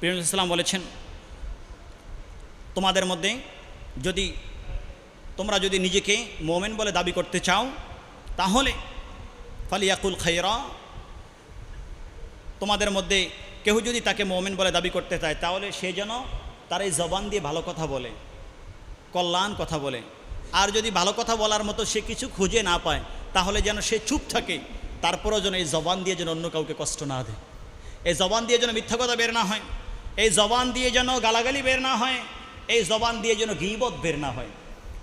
প্রিয়সাল্লাম বলেছেন, তোমাদের মধ্যে যদি তোমরা যদি নিজেকে মোমেন বলে দাবি করতে চাও, তাহলে ফালিয়াকুল খাইরা তোমাদের মধ্যে কেউ যদি তাকে মোমেন বলে দাবি করতে চায়, তাহলে সে যেন তার এই জবান দিয়ে ভালো কথা বলে, কল্যাণ কথা বলে। আর যদি ভালো কথা বলার মতো সে কিছু খুঁজে না পায়, তাহলে যেন সে চুপ থাকে। তারপরও যেন এই জবান দিয়ে যেন অন্য কাউকে কষ্ট না দেয়। এই জবান দিয়ে যেন মিথ্যা কথা বের না হয়। এই জবান দিয়ে যেন গালাগালি বের না হয়, এই জবান দিয়ে যেন গিবত বের না হয়।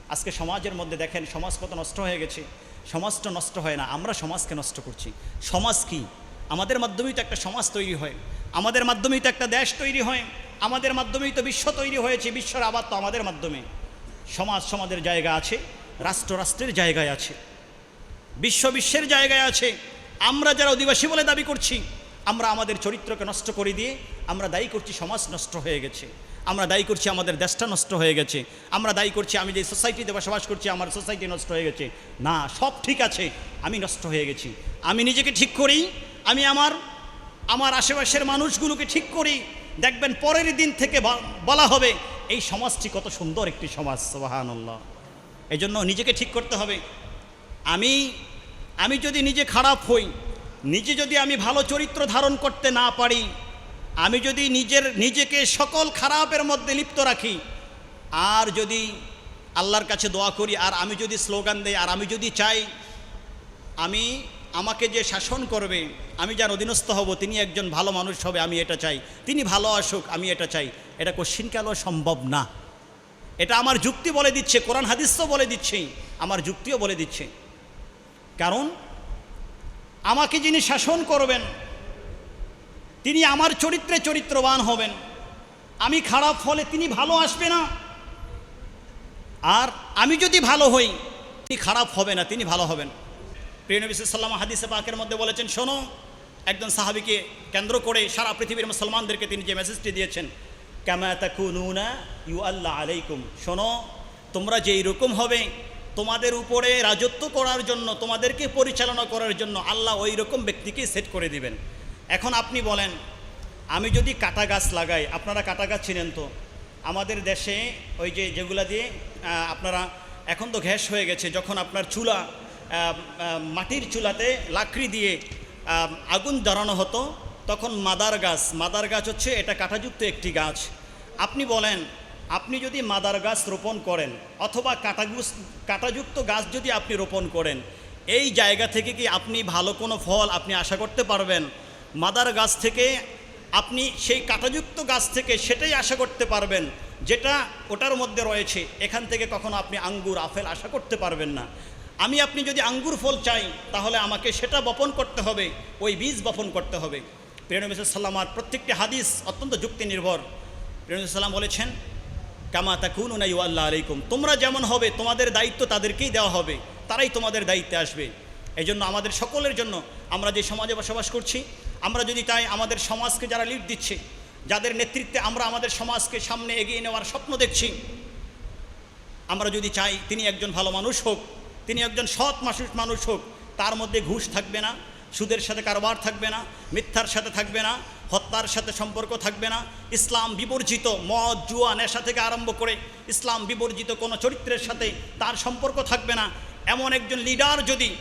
আজকে সমাজের মধ্যে দেখেন, সমাজ কত নষ্ট হয়ে গেছে। সমাজটা নষ্ট হয় না, আমরা সমাজকে নষ্ট করছি। সমাজ কি? আমাদের মাধ্যমেই তো একটা সমাজ তৈরি হয়। আমাদের মাধ্যমেই তো একটা দেশ তৈরি হয়। আমাদের মাধ্যমেই তো বিশ্ব তৈরি হয়েছে, বিশ্বর আবার তো আমাদের মাধ্যমে। সমাজ সমাজের জায়গা আছে, রাষ্ট্র রাষ্ট্রের জায়গায় আছে। বিশ্ব বিশ্বের জায়গায় আছে। আমরা যারা অধিবাসী বলে দাবি করছি আমরা আমাদের চরিত্রকে নষ্ট করে দিয়ে আমরা দায়ী করছি সমাজ নষ্ট হয়ে গেছে। আমরা দায়ী করছি আমাদের দেশটা নষ্ট হয়ে গেছে। আমরা দায়ী করছি আমি যে সোসাইটিতে বসবাস করছি, আমার সোসাইটি নষ্ট হয়ে গেছে। না, সব ঠিক আছে, আমি নষ্ট হয়ে গেছি। আমি নিজেকে ঠিক করি, আমি আমার আমার আশেপাশের মানুষগুলোকে ঠিক করি। দেখবেন পরের দিন থেকে বলা হবে, এই সমাজটি কত সুন্দর একটি সমাজ সোহানুল্লাহ এই জন্য নিজেকে ঠিক করতে হবে। আমি আমি যদি নিজে খারাপ হই নিজে যদি আমি ভালো চরিত্র ধারণ করতে না পারি, আমি যদি নিজের, নিজেকে সকল খারাপের মধ্যে লিপ্ত রাখি, আর যদি আল্লাহর কাছে দোয়া করি, আর আমি যদি স্লোগান দেই, আর আমি যদি চাই, আমি আমাকে যে শাসন করবে, আমি যার অধীনস্থ হব, তিনি একজন ভালো মানুষ হবে, আমি এটা চাই। তিনি ভালো আসুক, আমি এটা চাই। এটা কোশ্চিনকালও সম্ভব না? এটা আমার যুক্তি বলে দিচ্ছে, কোরআন হাদিস তো বলে দিচ্ছে, আমার যুক্তিও বলে দিচ্ছে। কারণ আমাকে যিনি শাসন করবেন, তিনি আমার চরিত্রে চরিত্রবান হবেন। আমি খারাপ হলে তিনি ভালো আসবে না। আর আমি যদি ভালো হই, তিনি খারাপ হবে না, তিনি ভালো হবেন। প্রিয় নবী সাল্লাম হাদিসে পাকের মধ্যে বলেছেন, শোনো, একজন সাহাবিকে কেন্দ্র করে সারা পৃথিবীর মুসলমানদেরকে তিনি যে মেসেজটি দিয়েছেন ক্যামা তাকুনুনা ইউ আল্লাহ আলাইকুম। শোনো, তোমরা যেই রকম হবে তোমাদের উপরে রাজত্ব করার জন্য, তোমাদেরকে পরিচালনা করার জন্য আল্লাহ ওই রকম ব্যক্তিকে সেট করে দিবেন। এখন আপনি বলেন, আমি যদি কাটা গাছ লাগাই, আপনারা কাটা গাছ চিনেন তো? আমাদের দেশে ওই যে যেগুলা দিয়ে আপনারা, এখন তো গ্যাস হয়ে গেছে, যখন আপনার চুলা মাটির চুলাতে লাকড়ি দিয়ে আগুন জ্বালানো হতো, তখন মাদার গাছ মাদার গাছ হচ্ছে এটা কাঁটাযুক্ত একটি গাছ। আপনি বলেন আপনি যদি মাদার গাছ রোপণ করেন অথবা কাঁটাগুস কাঁটাযুক্ত গাছ যদি আপনি রোপণ করেন, এই জায়গা থেকে কি আপনি ভালো কোনো ফল আপনি আশা করতে পারবেন? মাদার গাছ থেকে আপনি সেই কাঁটাযুক্ত গাছ থেকে সেটাই আশা করতে পারবেন, যেটা ওটার মধ্যে রয়েছে। এখান থেকে কখনো আপনি আঙ্গুর, আপেল আশা করতে পারবেন না। আমি আপনি যদি আঙ্গুর ফল চাই, তাহলে আমাকে সেটা বপন করতে হবে, ওই বীজ বপন করতে হবে। প্রিয়নবী সাল্লামার প্রত্যেকটি হাদিস অত্যন্ত যুক্তি নির্ভর প্রিয়নবী সাল্লাম বলেছেন কামা তাকুন নাই আল্লাহ আলাইকুম। তোমরা যেমন হবে, তোমাদের দায়িত্ব তাদেরকেই দেওয়া হবে। তারাই তোমাদের দায়িত্বে আসবে। এই জন্য আমাদের সকলের জন্য আমরা যে সমাজে বসবাস করছি, আমরা যদি তাই আমাদের সমাজকে যারা লিড দিচ্ছে, যাদের নেতৃত্বে আমরা আমাদের সমাজকে সামনে এগিয়ে নেওয়ার স্বপ্ন দেখছি, আমরা যদি চাই তিনি একজন ভালো মানুষ হোক, তিনি একজন সৎ মানুষ মানুষ হোক, তার মধ্যে ঘুষ থাকবে না সুদের সাথে কারবার থাকবে না, মিথ্যার সাথে থাকবে না, হত্যার সাথে সম্পর্ক থাকবে না। ইসলাম বিবর্জিত মদ, জুয়া, নেশা থেকে আরম্ভ করে ইসলাম বিবর্জিত কোনো চরিত্রের সাথে তার সম্পর্ক থাকবে না। এমন একজন লিডার যদি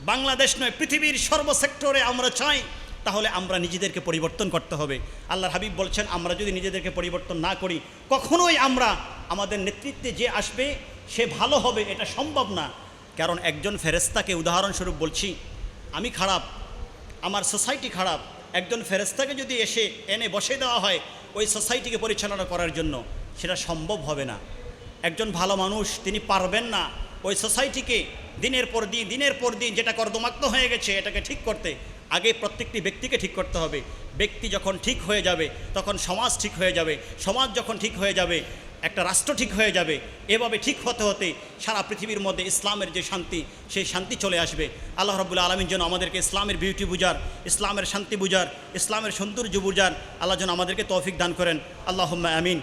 বাংলাদেশ নয়, পৃথিবীর সর্বসেক্টরে আমরা চাই, তাহলে আমরা নিজেদেরকে পরিবর্তন করতে হবে। আল্লাহর হাবিব বলছেন, আমরা যদি নিজেদেরকে পরিবর্তন না করি, কখনোই আমরা আমাদের নেতৃত্বে যে আসবে সে ভালো হবে, এটা সম্ভব না। কারণ একজন ফেরেস্তাকে উদাহরণস্বরূপ বলছি আমি খারাপ, আমার সোসাইটি খারাপ। একজন ফেরেস্তাকে যদি এসে এনে বসে দেওয়া হয় ওই সোসাইটিকে পরিচালনা করার জন্য, সেটা সম্ভব হবে না। একজন ভালো মানুষ, তিনি পারবেন না ওই সোসাইটিকে দিনের পর দিন, দিনের পর দিন যেটা কর্দমাক্ত হয়ে গেছে এটাকে ঠিক করতে। আগে প্রত্যেকটি ব্যক্তিকে ঠিক করতে হবে। ব্যক্তি যখন ঠিক হয়ে যাবে, তখন সমাজ ঠিক হয়ে যাবে। সমাজ যখন ঠিক হয়ে যাবে একটা রাষ্ট্র ঠিক হয়ে যাবে, এভাবে ঠিক হতে হতে সারা পৃথিবীর মধ্যে ইসলামের যে শান্তি, সেই শান্তি চলে আসবে। আল্লাহ রবুল্লা আলমীর জন্য আমাদেরকে ইসলামের বিউটি বুঝার, ইসলামের শান্তি বুঝার, ইসলামের সৌন্দর্য বুঝার, আল্লাহ যেন আমাদেরকে তৌফিক দান করেন। আল্লাহ আমিন।